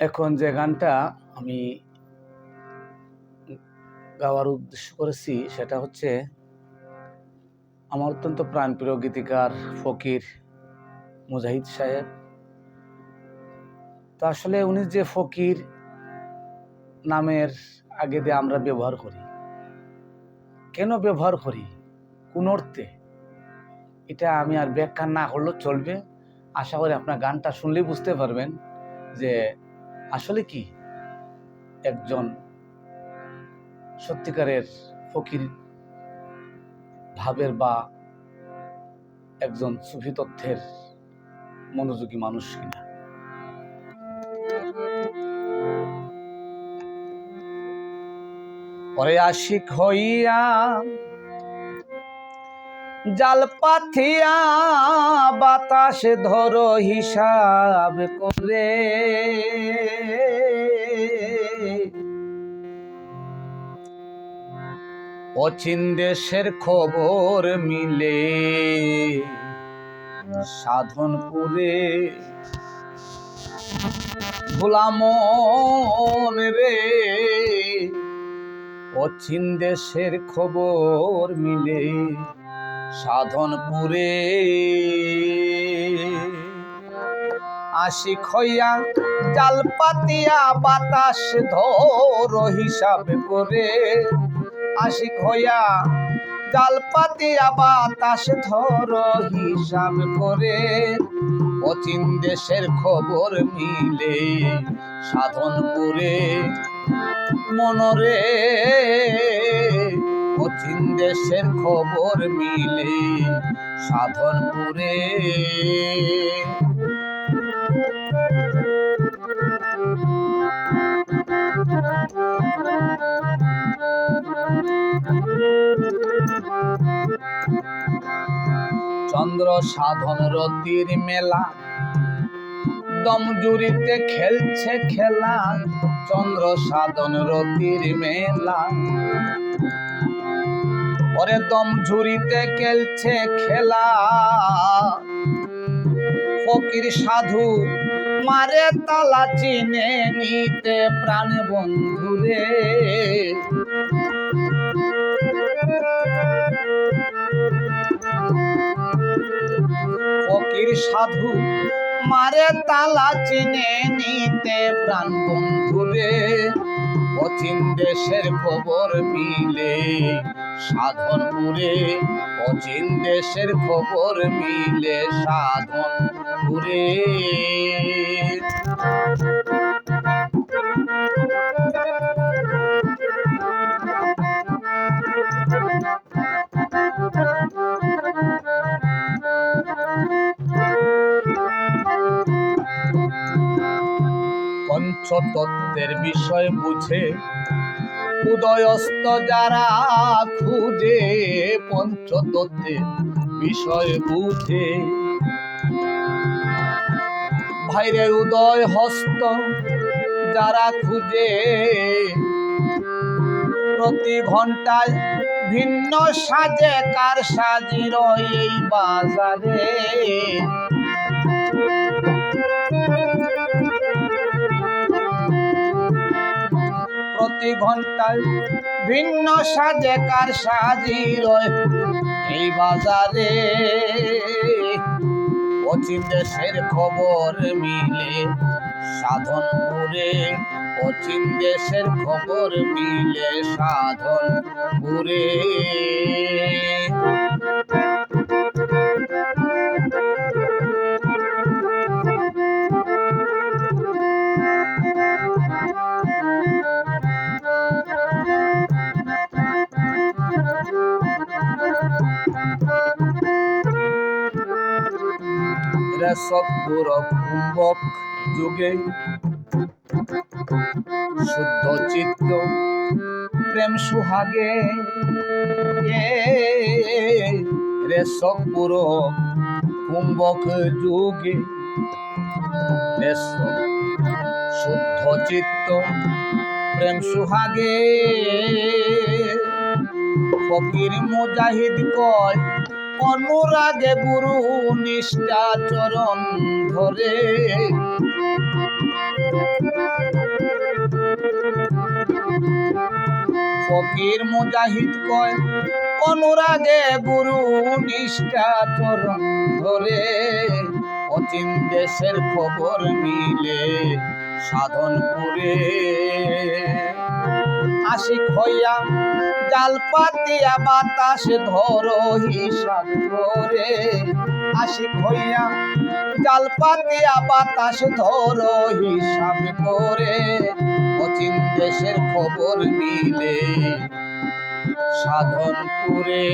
এখন যে গানটা আমি গাওয়ার উদ্দেশ্য করেছি, সেটা হচ্ছে আমার অত্যন্ত প্রাণপ্রিয় গীতিকার ফকির মুজাহিদ সাহেব। তো আসলে উনি যে ফকির নামের আগে দিয়ে আমরা ব্যবহার করি, কেন ব্যবহার করি, কোন অর্থে, এটা আমি আর ব্যাখ্যা না করলেও চলবে। আশা করি আপনার গানটা শুনলেই বুঝতে পারবেন যে আসলে কি? একজন সত্যিকারের ফকির ভাবের বা একজন সুফি তথ্যের মনোযোগী মানুষ কিনা পরে আশিক হইয়া জাল পাথিয়া বাতাস ধরো হিসাব করে। অচিন দেশের খবর মিলে সাধনপুরে ভোলামন রে। অচিন দেশের খবর মিলে সাধনপুরে। আশিক হইয়া জাল পাতিয়া বাতাস ধর হিসাব করে। আশিক হইয়া জাল পাতিয়া বাতাস ধর হিসাব করে। অচিন দেশের খবর মিলে সাধনপুরে মনরে। দেশের খবর মিলে সাধনপুরে। চন্দ্র সাধন রতির মেলা দম জুড়িতে খেলছে খেলা, চন্দ্র সাধন রতির মেলা। ওরে দম ঝুরিতে খেলছে খেলা। ফকির সাধু মারে তালা চিনে নিতে প্রাণ বন্ধুরে ফকির সাধু মারে তালা চিনে নিতে প্রাণ বন্ধুরে অচিন দেশের খবর মিলে সাধনপুরে অচিন দেশের খবর মিলে সাধনপুরে। পঞ্চতত্ত্বের বিষয় বুঝে, উদয়স্ত যারা খুঁজে, পঞ্চতত্ত্বের বিষয় বুঝে। ভাইরে উদয় হস্ত যারা খুঁজে, প্রতি ঘন্টায় ভিন্ন সাজে, কার সাজির এই বাজারে। প্রতি ঘন্টায় ভিন্ন সাজে কার সাজির এই বাজারে অচিন দেশের খবর মিলে সাধনপুরে অচিন দেশের খবর মিলে, সাধন সাধনপুরে রেশক গৌরব কুম্ভক যুগে শুদ্ধ চিত্ত প্রেম সুহাগে। রেশক পুরো কুম্ভক যুগে শুদ্ধ চিত্ত প্রেম সুহাগে। ফকির মুজাহিদ কয় অনুরাগে গুরু নিষ্ঠা চরণ ধরে। ফকির মুজাহিদ কয়, অনুরাগে গুরু নিষ্ঠা চরণ ধরে। অচিন দেশের খবর মিলে সাধন করে আশিক হইয়া জাল পাতিয়া বাতাস ধরো হিসাব করে। আশিক হইয়া জাল পাতিয়া বাতাস ধরো হিসাব করে। অচিন দেশের খবর মিলে সাধন করে